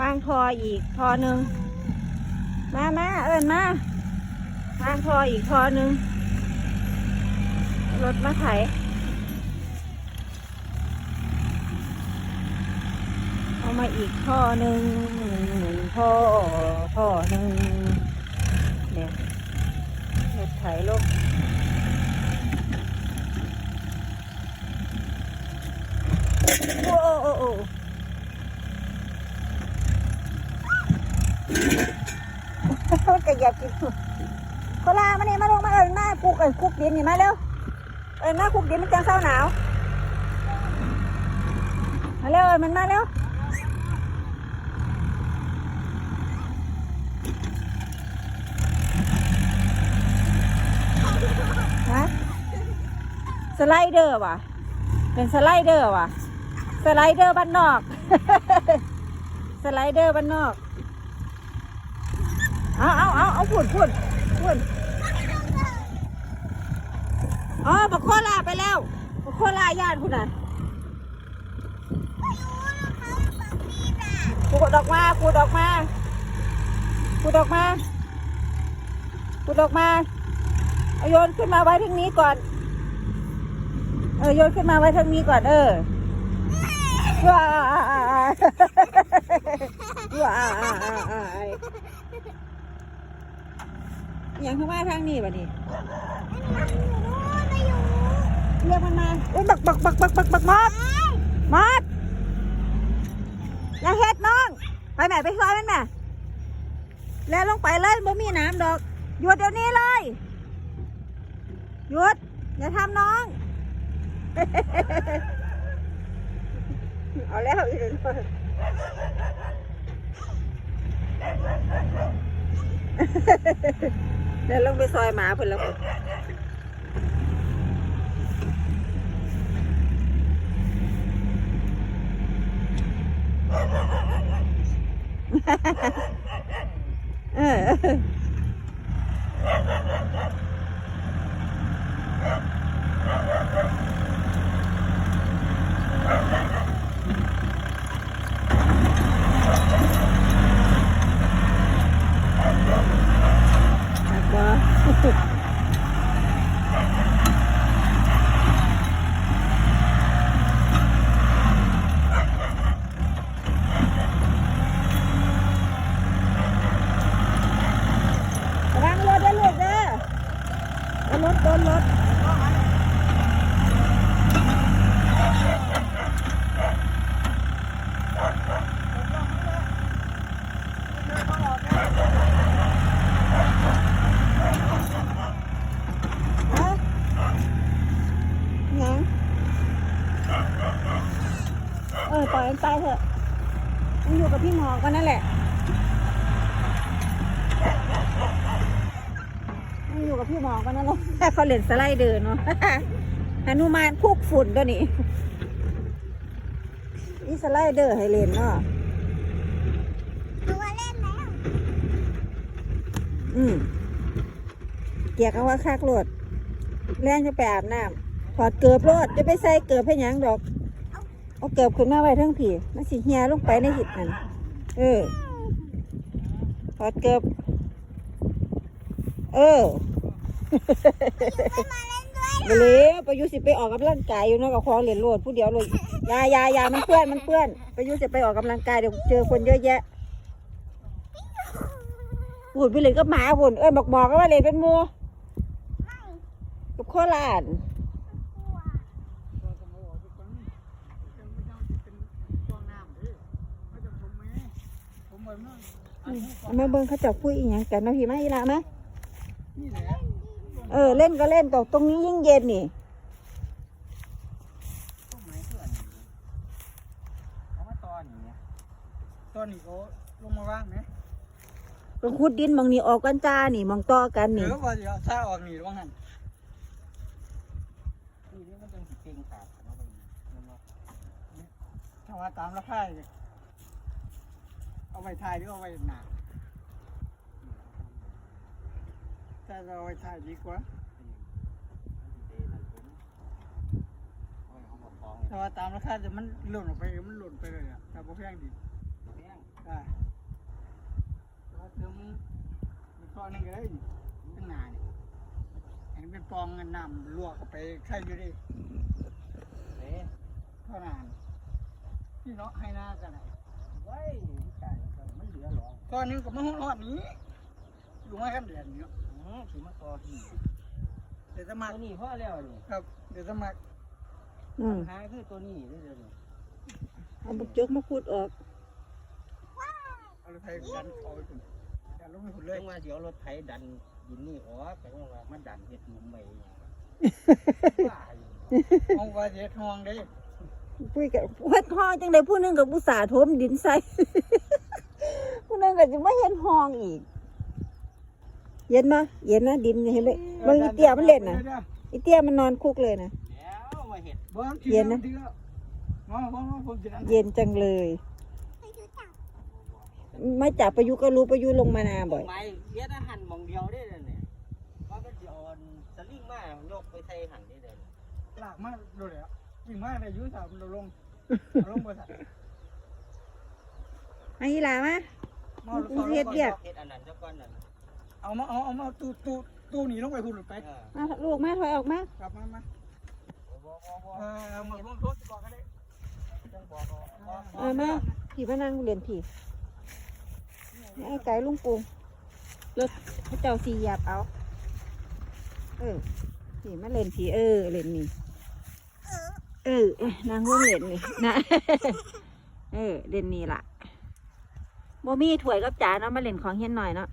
วางทออีกทอหนึ่งมามาเอิญมาวางทออีกทอหนึ่งรถมาไถเอามาอีกท่อหนึ่งหนึ่งท่อท่อหนึ่งเนี่ยรถไถลงโอ้โอ้โอ้ จะอยากกินโคลามาเนี่ยมาลงมาเอิญมาคุกเอิญคุกดินนี่มาเร็วเอิญมาคุกดินมันจังเศร้าหนาวมาเร็วเอิญมันมาเร็วฮะสไลเดอร์ว่ะ เป็นสไลเดอร์ว่ะ สไลเดอร์บ้านนอก สไลเดอร์บ้านนอก เอาเอาเอาเอาพูดพูดพูดอ๋อบักโคลาไปแล้วบักโคลาญาติคุณน่ะกูดออกมากูดออกมากูดออกมากูดออกมาเอาโยนขึ้นมาไว้ทางนี้ก่อน เออโยนขึ้นมาไว้ทางนี้ก่อน เออว้าว้ายัง เข้ามาทางนี้บ่นี่เรียกมันมาโอ้ยบักบักบักบักบักบักมอดมอดอย่าเฮ็ดน้อง ไปแม่ไปซอยมันแม่แล้วลงไปเลยบ่มีน้ำดอก หยุดเดี๋ยวนี้เลย หยุด อย่าทำน้อง เอาแล้วอีกแล้ว แล้วลงไปซอยหมาเพิ่นแล้วก็เออแล้วก็ ระวังรถด้วยลูกเด้อรถโดนรถฮะหยังเออปล่อย มันไปเถอะมันอยู่กับพี่หมอกันนั่นแหละมันอยู่กับพี่หมอกันนั่นแหละเขาเล่นสไลเดอร์เนาะหนุมานคุกฝุ่นตัวนี้นี่สไลเดอร์ให้เล่นเนาะตัวเล่นแล้ว อืมเกียกเอาว่าคักรถแรงจะไปอาบน้ำถอดเกือบรถจะไปใส่เกือบให้ยังดอก เอาเกือบขึ้นมาไว้ทั้งผีมันสิเฮียลงไปในหิดนั่นเออถอดเกือบเออไม่มาเล่นด้วยไปเลยประยุทธ์สิไปออกกำลังกายอยู่เนอกกับคลองเหรียญโลดผู้เดียวเลยอยาอยาอยามันเปื้อนมันเปื้อนประยุทธ์จะไปออกกำลังกายเดี๋ยวเจอคนเยอะแยะพูดไปเลยก็หมาพุ่นเอ้ยบอกบอกก็ว่าเลยเป็นหมูกับโคราช เอามาเบิ่งเขาเจะคุยอีหยังกันมาพี่มาอีละมาเออเล่นก็เล่นตรงตรงนี้ยิ่งเย็นนี่เอามาตอนอย่างเงี้ยตอนนี้เขาลงมาว่างไหมก็ขุดดินบางนี่ออกกันจ้านี่มองต่อกันหรืนี่อว่าจะเอาซ่าออกหนีว่างหันนี่นี่มันเป็นสีเก่งขาดเนาะมันมันว่าเนี่ยถ้าว่าตามราคาเนี่ยเอา ไปถ่ายหรือเอาไปหนาแต่เราเอาไปถ่ายดีกว่าถ้าว่าตามราคาจะมันหล่นออกไปมันหล่นไปเลยอะแต่พอแพงดีได้แล้วเติมเป็นฟองนึงก็ได้นี่ตั้งนานนี่อันนี้เป็นฟองเงินน้ำลวกเข้าไปใครอยู่ดิเอ๊ะเท่านานพี่เนาะให้หน้ากันไหนไว้ไก่ มันเหลือหรอก้อนหนึงกับมะฮุ่งรอดนี้ลุงให้ขั้นเดือนนี้เนาะอือสิมาต่อที่เดี๋ยวจะมาตัวนี้พอแล้วนี่ครับ เดี๋ยวจะมาอืมหาคือตัวนี้เด้อเดี๋ยวนี้เอาบุกจกมาพูดออกเอารถไฟดันเขาไปถึงดันลงไปหุ่นเลเรื่ยองว่าเดี๋ยวรถไถดันดินนี่ออกแต่ว่ามันดันเฮ็ดหลุมไปว่าอยู่ห้องว่าเจ็ดห้องเด้คุยกับเฮ็ดห้องจังไดผู้หนึงกับผู้สาห์ถมดินใส่ ผู้หนึงก็จะมาเฮ็ดห้องอีก เย็นมาเย็นนะดินนี่เห็นเลยบางอีเตี้ยมันเล่นน่ะอีเตี้ยมันนอนคุกเลยนะแล้วมาเฮ็ดบ้านเย็นนะมามามาผมจะดันเย็นจังเลยไปดูจับไม่จับประยุก็รู้ประยุลงมานาบ่อยไม้เฮ็ดอาหารหมองเดียวได้เลยเนี่ยว่ามันสิเอาสลิงมายกไปใส่หันได้เลยหลากมากดูเลยอะยิ่งมากเลยยุ่งสาวเราลงเราลงบริษัท ไอ้หลามามากูเฮ็ดเวียกเฮ็ดอันนั้นเจ้าก้อนนั่นเอามาเอาเอามาตู้ตู้ตู้หนีลงไปหุ่นไปเออมาลูกมาถอยออกมากลับมามาบ่บ่บ่เออมาลงรถบอกกันได้จังบอกเอาเออมาผีพนังเรียนผีไอ้ไก่ลุงปูรถพระเจ้าสีหยาบเอา เออผีมาเล่นผีเออเล่นนี่เออเออเอ้ยนางร่วงเล่นนี่นะ เออเล่นนี่ล่ะ บ่มีถ้วยกับจานเนาะมาเล่นของเฮียนหน่อยเนาะ